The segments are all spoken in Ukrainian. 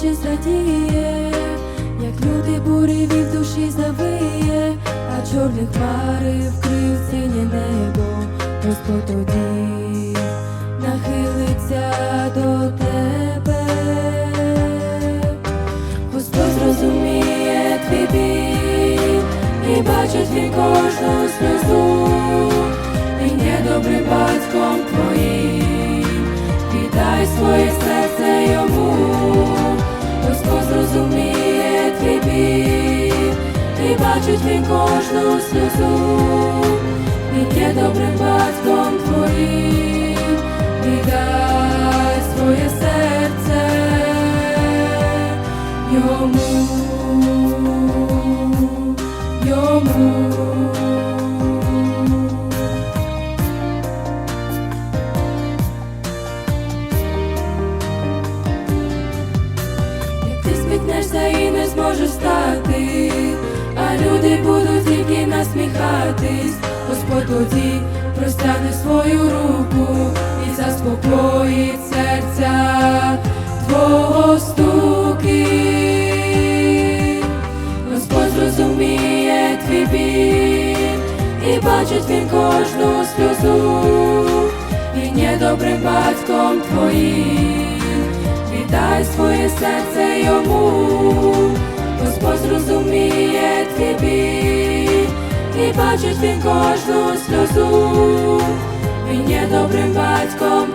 чи зрадіє, як люди буреві в душі завиє, а чорні хмари вкрив синє небо, Господь тоді нахилиться до тебе. Господь зрозуміє твій біль і бачить він кожну сльозу, він є добрим батьком твоїм, віддай своє серце йому, бачить він кожну сльозу, він є добрим батьком твоїм, віддай своє серце йому, йому. Як ти спітнешся і не зможеш стати, люди будуть тільки насміхатись, Господь тоді простягне свою руку і заспокоїть серця твого стуки. Господь зрозуміє твій біль і бачить він кожну сльозу, він є добрим батьком твоїм, віддай своє серце йому, Господь бачить він кожну сльозу, він є добрим батьком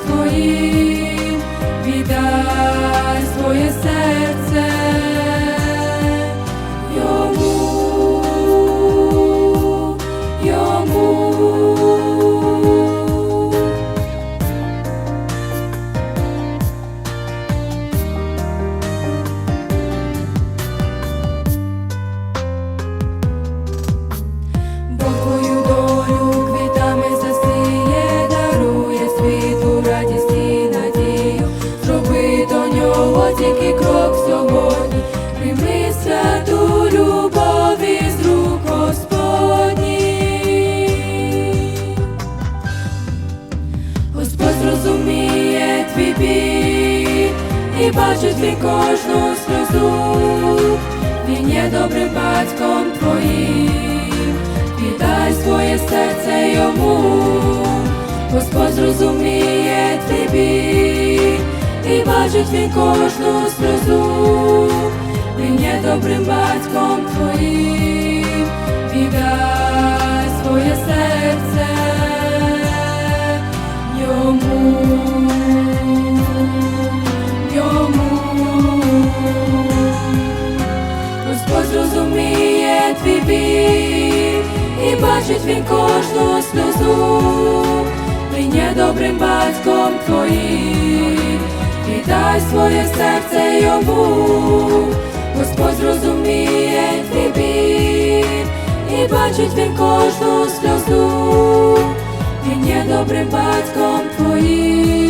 бачить він кожну сльозу. Він є добрим батьком твоїм, віддай своє серце йому, Господь зрозуміє твій і бачить він кожну сльозу. Він є добрим батьком твоїм, Зрозуміє твій біль і бачить він кожну сльозу, він є добрим батьком твоїм, віддай своє серце йому, Господь зрозуміє твій біль і бачить він кожну сльозу, він є добрим батьком твоїм.